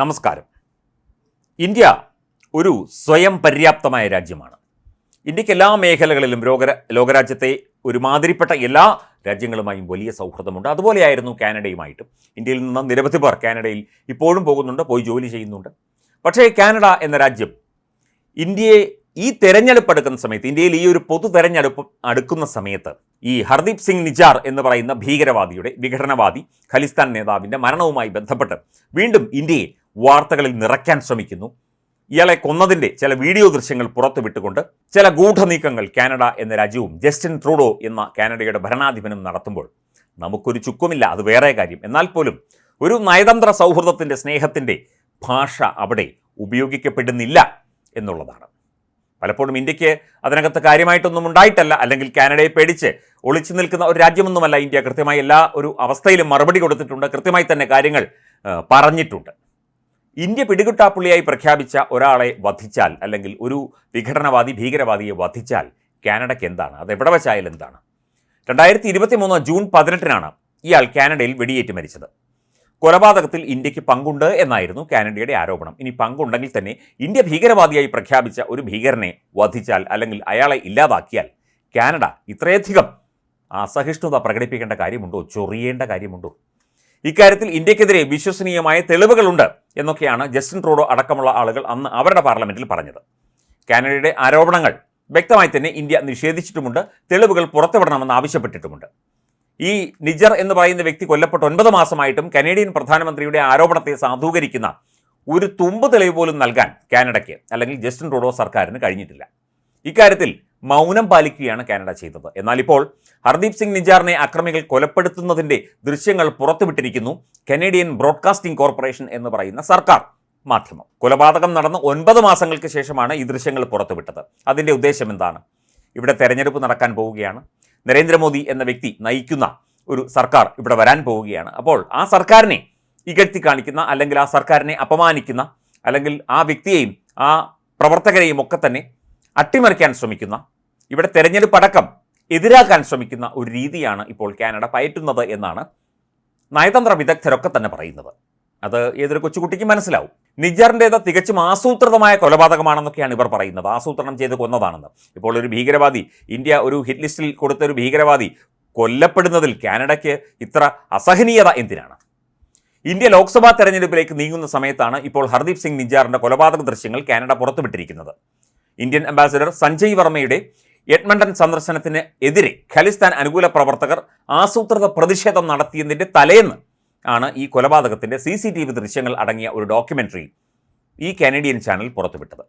നമസ്കാരം. ഇന്ത്യ ഒരു സ്വയം പര്യാപ്തമായ രാജ്യമാണ്. ഇന്ത്യയ്ക്ക് എല്ലാ മേഖലകളിലും ലോകര ലോകരാജ്യത്തെ ഒരുമാതിരിപ്പെട്ട എല്ലാ രാജ്യങ്ങളുമായും വലിയ സൗഹൃദമുണ്ട്. അതുപോലെയായിരുന്നു കാനഡയുമായിട്ടും. ഇന്ത്യയിൽ നിന്ന് നിരവധി പേർ കാനഡയിൽ ഇപ്പോഴും പോകുന്നുണ്ട് പോയി ജോലി ചെയ്യുന്നുണ്ട്. പക്ഷേ കാനഡ എന്ന രാജ്യം ഇന്ത്യയെ ഈ തെരഞ്ഞെടുപ്പ് എടുക്കുന്ന സമയത്ത് ഇന്ത്യയിൽ ഈ ഒരു പൊതു തെരഞ്ഞെടുപ്പ് അടുക്കുന്ന സമയത്ത് ഈ ഹർദീപ് സിംഗ് നിജാർ എന്ന് പറയുന്ന ഭീകരവാദിയുടെ വിഘടനവാദി ഖലിസ്ഥാൻ നേതാവിന്റെ മരണവുമായി ബന്ധപ്പെട്ട് വീണ്ടും ഇന്ത്യയെ വാർത്തകളിൽ നിറയ്ക്കാൻ ശ്രമിക്കുന്നു. ഇയാളെ കൊന്നതിന്റെ ചില വീഡിയോ ദൃശ്യങ്ങൾ പുറത്തുവിട്ടുകൊണ്ട് ചില ഗൂഢനീക്കങ്ങൾ കാനഡ എന്ന രാജ്യവും ജസ്റ്റിൻ ട്രൂഡോ എന്ന കാനഡയുടെ ഭരണാധിപനും നടത്തുമ്പോൾ നമുക്കൊരു ചുക്കുമില്ല അത് വേറെ കാര്യം. എന്നാൽ പോലും ഒരു നയതന്ത്ര സൗഹൃദത്തിന്റെ സ്നേഹത്തിന്റെ ഭാഷ അവിടെ ഉപയോഗിക്കപ്പെടുന്നില്ല എന്നുള്ളതാണ്. പലപ്പോഴും ഇന്ത്യയ്ക്ക് അതിനകത്ത് കാര്യമായിട്ടൊന്നും ഉണ്ടായിട്ടല്ല. അല്ലെങ്കിൽ കാനഡയെ പേടിച്ച് ഒളിച്ചു നിൽക്കുന്ന ഒരു രാജ്യമൊന്നുമല്ല ഇന്ത്യ. കൃത്യമായി എല്ലാ ഒരു അവസ്ഥയിലും മറുപടി കൊടുത്തിട്ടുണ്ട്. കൃത്യമായി തന്നെ കാര്യങ്ങൾ പറഞ്ഞിട്ടുണ്ട്. ഇന്ത്യ പിടികുട്ടാപ്പുള്ളിയായി പ്രഖ്യാപിച്ച ഒരാളെ വധിച്ചാൽ അല്ലെങ്കിൽ ഒരു വിഘടനവാദി ഭീകരവാദിയെ വധിച്ചാൽ കാനഡയ്ക്ക് എന്താണ്? അത് എവിടെ വെച്ചായാലും എന്താണ്? രണ്ടായിരത്തി ഇരുപത്തി മൂന്ന് ജൂൺ പതിനെട്ടിനാണ് ഇയാൾ കാനഡയിൽ വെടിയേറ്റ് മരിച്ചത്. കൊലപാതകത്തിൽ ഇന്ത്യയ്ക്ക് പങ്കുണ്ട് എന്നായിരുന്നു കാനഡയുടെ ആരോപണം. ഇനി പങ്കുണ്ടെങ്കിൽ തന്നെ ഇന്ത്യ ഭീകരവാദിയായി പ്രഖ്യാപിച്ച ഒരു ഭീകരനെ വധിച്ചാൽ അല്ലെങ്കിൽ അയാളെ ഇല്ലാതാക്കിയാൽ കാനഡ ഇത്രയധികം അസഹിഷ്ണുത പ്രകടിപ്പിക്കേണ്ട കാര്യമുണ്ടോ? ചൊറിയേണ്ട കാര്യമുണ്ടോ? ഇക്കാര്യത്തിൽ ഇന്ത്യക്കെതിരെ വിശ്വസനീയമായ തെളിവുകളുണ്ട് എന്നൊക്കെയാണ് ജസ്റ്റിൻ ട്രൂഡോ അടക്കമുള്ള ആളുകൾ അന്ന് അവരുടെ പാർലമെന്റിൽ പറഞ്ഞത്. കാനഡയുടെ ആരോപണങ്ങൾ വ്യക്തമായി തന്നെ ഇന്ത്യ നിഷേധിച്ചിട്ടുമുണ്ട് തെളിവുകൾ പുറത്തുവിടണമെന്ന് ആവശ്യപ്പെട്ടിട്ടുമുണ്ട്. ഈ നിജർ എന്ന് പറയുന്ന വ്യക്തി കൊല്ലപ്പെട്ട ഒൻപത് മാസമായിട്ടും കനേഡിയൻ പ്രധാനമന്ത്രിയുടെ ആരോപണത്തെ സാധൂകരിക്കുന്ന ഒരു തുമ്പ് തെളിവ് പോലും നൽകാൻ കാനഡയ്ക്ക് അല്ലെങ്കിൽ ജസ്റ്റിൻ ട്രൂഡോ സർക്കാരിന് കഴിഞ്ഞിട്ടില്ല. ഇക്കാര്യത്തിൽ മൗനം പാലിക്കുകയാണ് കാനഡ ചെയ്തത്. എന്നാൽ ഇപ്പോൾ ഹർദീപ് സിംഗ് നിജാറിനെ അക്രമികൾ കൊലപ്പെടുത്തുന്നതിന്റെ ദൃശ്യങ്ങൾ പുറത്തുവിട്ടിരിക്കുന്നു. കനേഡിയൻ ബ്രോഡ്കാസ്റ്റിംഗ് കോർപ്പറേഷൻ എന്ന് പറയുന്ന സർക്കാർ മാധ്യമം. കൊലപാതകം നടന്ന് ഒൻപത് മാസങ്ങൾക്ക് ശേഷമാണ് ഈ ദൃശ്യങ്ങൾ പുറത്തുവിട്ടത്. അതിന്റെ ഉദ്ദേശം എന്താണ്? ഇവിടെ തെരഞ്ഞെടുപ്പ് നടക്കാൻ പോവുകയാണ്. നരേന്ദ്രമോദി എന്ന വ്യക്തി നയിക്കുന്ന ഒരു സർക്കാർ ഇവിടെ വരാൻ പോവുകയാണ്. അപ്പോൾ ആ സർക്കാരിനെ ഇകഴ്ത്തി കാണിക്കുന്ന അല്ലെങ്കിൽ ആ സർക്കാരിനെ അപമാനിക്കുന്ന അല്ലെങ്കിൽ ആ വ്യക്തിയെയും ആ പ്രവർത്തകരെയും ഒക്കെ തന്നെ അട്ടിമറിക്കാൻ ശ്രമിക്കുന്ന ഇവിടെ തെരഞ്ഞെടുപ്പ് അടക്കം എതിരാക്കാൻ ശ്രമിക്കുന്ന ഒരു രീതിയാണ് ഇപ്പോൾ കാനഡ പയറ്റുന്നത് എന്നാണ് നയതന്ത്ര വിദഗ്ധരൊക്കെ തന്നെ പറയുന്നത്. അത് ഏതൊരു കൊച്ചുകുട്ടിക്ക് മനസ്സിലാവും. നിജറിന്റേത് തികച്ചും ആസൂത്രിതമായ കൊലപാതകമാണെന്നൊക്കെയാണ് ഇവർ പറയുന്നത്. ആസൂത്രണം ചെയ്ത് കൊന്നതാണെന്ന്. ഇപ്പോൾ ഒരു ഭീകരവാദി ഇന്ത്യ ഒരു ഹിറ്റ് ലിസ്റ്റിൽ കൊടുത്ത ഒരു ഭീകരവാദി കൊല്ലപ്പെടുന്നതിൽ കാനഡയ്ക്ക് ഇത്ര അസഹനീയത എന്തിനാണ്? ഇന്ത്യ ലോക്സഭാ തെരഞ്ഞെടുപ്പിലേക്ക് നീങ്ങുന്ന സമയത്താണ് ഇപ്പോൾ ഹർദീപ് സിംഗ് നിജാറിന്റെ കൊലപാതക ദൃശ്യങ്ങൾ കാനഡ പുറത്തുവിട്ടിരിക്കുന്നത്. ഇന്ത്യൻ അംബാസിഡർ സഞ്ജയ് വർമ്മയുടെ എഡ്മണ്ടൻ സന്ദർശനത്തിന് എതിരെ ഖലിസ്ഥാൻ അനുകൂല പ്രവർത്തകർ ആസൂത്രിത പ്രതിഷേധം നടത്തിയതിന്റെ തലേന്ന് ആണ് ഈ കൊലപാതകത്തിന്റെ സി സി ടി വി ദൃശ്യങ്ങൾ അടങ്ങിയ ഒരു ഡോക്യുമെന്ററി ഈ കാനഡിയൻ ചാനൽ പുറത്തുവിട്ടത്.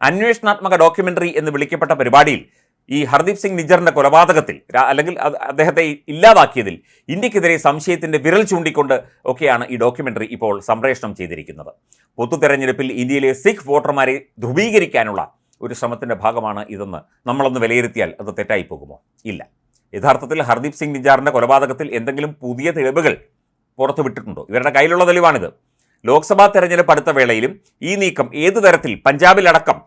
അന്വേഷണാത്മക ഡോക്യുമെന്ററി എന്ന് വിളിക്കപ്പെട്ട പരിപാടിയിൽ ഈ ഹർദീപ് സിംഗ് നിജറിന്റെ കൊലപാതകത്തിൽ അല്ലെങ്കിൽ അദ്ദേഹത്തെ ഇല്ലാതാക്കിയതിൽ ഇന്ത്യക്കെതിരെ സംശയത്തിന്റെ വിരൽ ചൂണ്ടിക്കൊണ്ട് ഒക്കെയാണ് ഈ ഡോക്യുമെന്ററി ഇപ്പോൾ സംപ്രേഷണം ചെയ്തിരിക്കുന്നത്. പൊതു തെരഞ്ഞെടുപ്പിൽ ഇന്ത്യയിലെ സിഖ് വോട്ടർമാരെ ധ്രുവീകരിക്കാനുള്ള ഒരു ശ്രമത്തിന്റെ ഭാഗമാണ് ഇതെന്ന് നമ്മളൊന്ന് വിലയിരുത്തിയാൽ അത് തെറ്റായി പോകുമോ? ഇല്ല. യഥാർത്ഥത്തിൽ ഹർദീപ് സിംഗ് നിജാറിന്റെ കൊലപാതകത്തിൽ എന്തെങ്കിലും പുതിയ തെളിവുകൾ പുറത്തുവിട്ടിട്ടുണ്ടോ ഇവരുടെ കയ്യിലുള്ള തെളിവാണിത്. ലോക്സഭാ തെരഞ്ഞെടുപ്പ് അടുത്ത വേളയിലും ഈ നീക്കം ഏതു തരത്തിൽ പഞ്ചാബിലടക്കം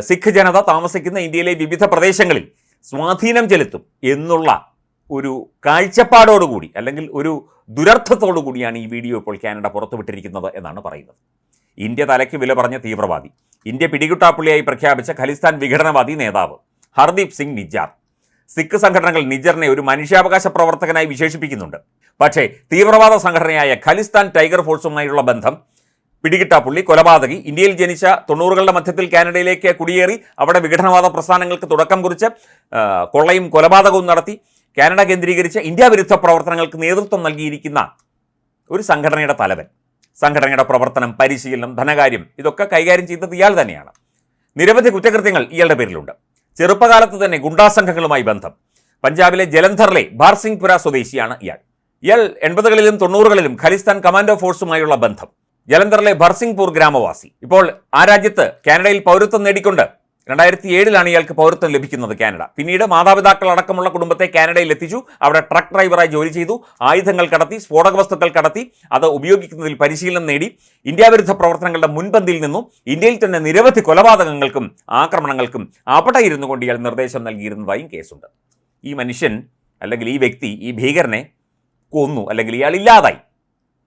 സിഖ് ജനത താമസിക്കുന്ന ഇന്ത്യയിലെ വിവിധ പ്രദേശങ്ങളിൽ സ്വാധീനം ചെലുത്തും എന്നുള്ള ഒരു കാഴ്ചപ്പാടോടുകൂടി അല്ലെങ്കിൽ ഒരു ദുരർത്ഥത്തോടു കൂടിയാണ് ഈ വീഡിയോ ഇപ്പോൾ കാനഡ പുറത്തുവിട്ടിരിക്കുന്നത് എന്നാണ് പറയുന്നത്. ഇന്ത്യ തലയ്ക്ക് വില പറഞ്ഞ തീവ്രവാദി. ഇന്ത്യ പിടികുട്ടാപ്പുള്ളിയായി പ്രഖ്യാപിച്ച ഖലിസ്ഥാൻ വിഘടനവാദി നേതാവ് ഹർദീപ് സിംഗ് നിജാർ സിഖ് സംഘടനകൾ നിജറിനെ ഒരു മനുഷ്യാവകാശ പ്രവർത്തകനായി വിശേഷിപ്പിക്കുന്നുണ്ട്. പക്ഷേ തീവ്രവാദ സംഘടനയായ ഖലിസ്ഥാൻ ടൈഗർ ഫോഴ്സുമായുള്ള ബന്ധം പിടികിട്ടാപ്പുള്ളി കൊലപാതകി ഇന്ത്യയിൽ ജനിച്ച തൊണ്ണൂറുകളുടെ മധ്യത്തിൽ കാനഡയിലേക്ക് കുടിയേറി അവിടെ വിഘടനവാദ പ്രസ്ഥാനങ്ങൾക്ക് തുടക്കം കുറിച്ച് കൊള്ളയും കൊലപാതകവും നടത്തി കാനഡ കേന്ദ്രീകരിച്ച് ഇന്ത്യ വിരുദ്ധ പ്രവർത്തനങ്ങൾക്ക് നേതൃത്വം നൽകിയിരിക്കുന്ന ഒരു സംഘടനയുടെ തലവൻ. സംഘടനയുടെ പ്രവർത്തനം പരിശീലനം ധനകാര്യം ഇതൊക്കെ കൈകാര്യം ചെയ്തത് ഇയാൾ തന്നെയാണ്. നിരവധി കുറ്റകൃത്യങ്ങൾ ഇയാളുടെ പേരിലുണ്ട്. ചെറുപ്പകാലത്ത് തന്നെ ഗുണ്ടാ സംഘങ്ങളുമായി ബന്ധം. പഞ്ചാബിലെ ജലന്ധറിലെ ബാർസിംഗ്പുര സ്വദേശിയാണ് ഇയാൾ. ഇയാൾ എൺപതുകളിലും തൊണ്ണൂറുകളിലും ഖലിസ്ഥാൻ കമാൻഡോ ഫോഴ്സുമായുള്ള ബന്ധം. ജലന്ധറിലെ ഭർസിംഗ്പൂർ ഗ്രാമവാസി. ഇപ്പോൾ ആ രാജ്യത്ത് കാനഡയിൽ പൗരത്വം നേടിക്കൊണ്ട് രണ്ടായിരത്തി ഏഴിലാണ് ഇയാൾക്ക് പൗരത്വം ലഭിക്കുന്നത് കാനഡ. പിന്നീട് മാതാപിതാക്കൾ അടക്കമുള്ള കുടുംബത്തെ കാനഡയിൽ എത്തിച്ചു. അവിടെ ട്രക്ക് ഡ്രൈവറായി ജോലി ചെയ്തു. ആയുധങ്ങൾ കടത്തി സ്ഫോടക വസ്തുക്കൾ കടത്തി അത് ഉപയോഗിക്കുന്നതിൽ പരിശീലനം നേടി. ഇന്ത്യ വിരുദ്ധ പ്രവർത്തനങ്ങളുടെ മുൻപന്തിയിൽ നിന്നും ഇന്ത്യയിൽ തന്നെ നിരവധി കൊലപാതകങ്ങൾക്കും ആക്രമണങ്ങൾക്കും അവിടെ ഇരുന്നു കൊണ്ട് ഇയാൾ നിർദ്ദേശം നൽകിയിരുന്നതായും കേസുണ്ട്. ഈ മനുഷ്യൻ അല്ലെങ്കിൽ ഈ വ്യക്തി ഈ ഭീകരനെ കൊന്നു അല്ലെങ്കിൽ ഇയാൾ ഇല്ലാതായി.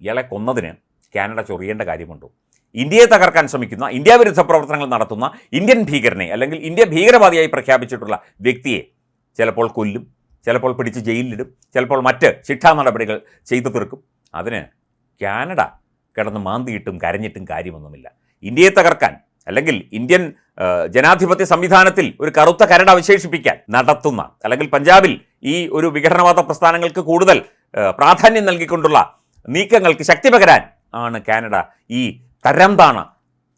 ഇയാളെ കൊന്നതിന് കാനഡ ചൊറിയേണ്ട കാര്യമുണ്ടോ? ഇന്ത്യയെ തകർക്കാൻ ശ്രമിക്കുന്ന ഇന്ത്യ വിരുദ്ധ പ്രവർത്തനങ്ങൾ നടത്തുന്ന ഇന്ത്യൻ ഭീകരനെ അല്ലെങ്കിൽ ഇന്ത്യ ഭീകരവാദിയായി പ്രഖ്യാപിച്ചിട്ടുള്ള വ്യക്തിയെ ചിലപ്പോൾ കൊല്ലും ചിലപ്പോൾ പിടിച്ച് ജയിലിലിടും ചിലപ്പോൾ മറ്റ് ശിക്ഷാ നടപടികൾ ചെയ്തു തീർക്കും. അതിന് കാനഡ കിടന്ന് മാന്തിയിട്ടും കരഞ്ഞിട്ടും കാര്യമൊന്നുമില്ല. ഇന്ത്യയെ തകർക്കാൻ അല്ലെങ്കിൽ ഇന്ത്യൻ ജനാധിപത്യ സംവിധാനത്തിൽ ഒരു കറുത്ത കരട് അവശേഷിപ്പിക്കാൻ നടത്തുന്ന അല്ലെങ്കിൽ പഞ്ചാബിൽ ഈ ഒരു വിഘടനവാദ പ്രസ്ഥാനങ്ങൾക്ക് കൂടുതൽ പ്രാധാന്യം നൽകിക്കൊണ്ടുള്ള നീക്കങ്ങൾക്ക് ശക്തി പകരാൻ ആണ് കാനഡ ഈ തരംതാണ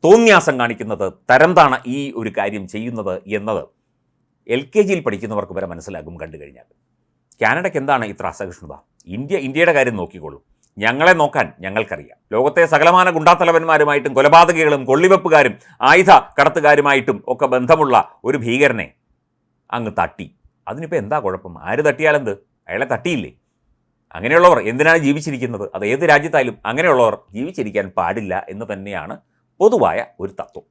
തോന്നിയാസം കാണിക്കുന്നത് തരംതാണ് ഈ ഒരു കാര്യം ചെയ്യുന്നത് എന്നത്. എൽ കെ ജിയിൽ പഠിക്കുന്നവർക്ക് വരെ മനസ്സിലാകും കണ്ടു കഴിഞ്ഞാൽ. കാനഡയ്ക്ക് എന്താണ് ഇത്ര അസഹിഷ്ണുത? ഇന്ത്യ ഇന്ത്യയുടെ കാര്യം നോക്കിക്കൊള്ളും ഞങ്ങളെ നോക്കാൻ ഞങ്ങൾക്കറിയാം. ലോകത്തെ സകലമാന ഗുണ്ടാത്തലവന്മാരുമായിട്ടും കൊലപാതകികളും കൊള്ളിവെപ്പുകാരും ആയുധ കടത്തുകാരുമായിട്ടും ഒക്കെ ബന്ധമുള്ള ഒരു ഭീകരനെ അങ്ങ് തട്ടി. അതിനിപ്പോൾ എന്താ കുഴപ്പം? ആര് തട്ടിയാലെന്ത്? അയാളെ തട്ടിയില്ലേ? അങ്ങനെയുള്ളവർ എന്തിനാണ് ജീവിച്ചിരിക്കുന്നത്? അത് ഏത് രാജ്യത്തായാലും അങ്ങനെയുള്ളവർ ജീവിച്ചിരിക്കാൻ പാടില്ല എന്ന് തന്നെയാണ് പൊതുവായ ഒരു തത്വം.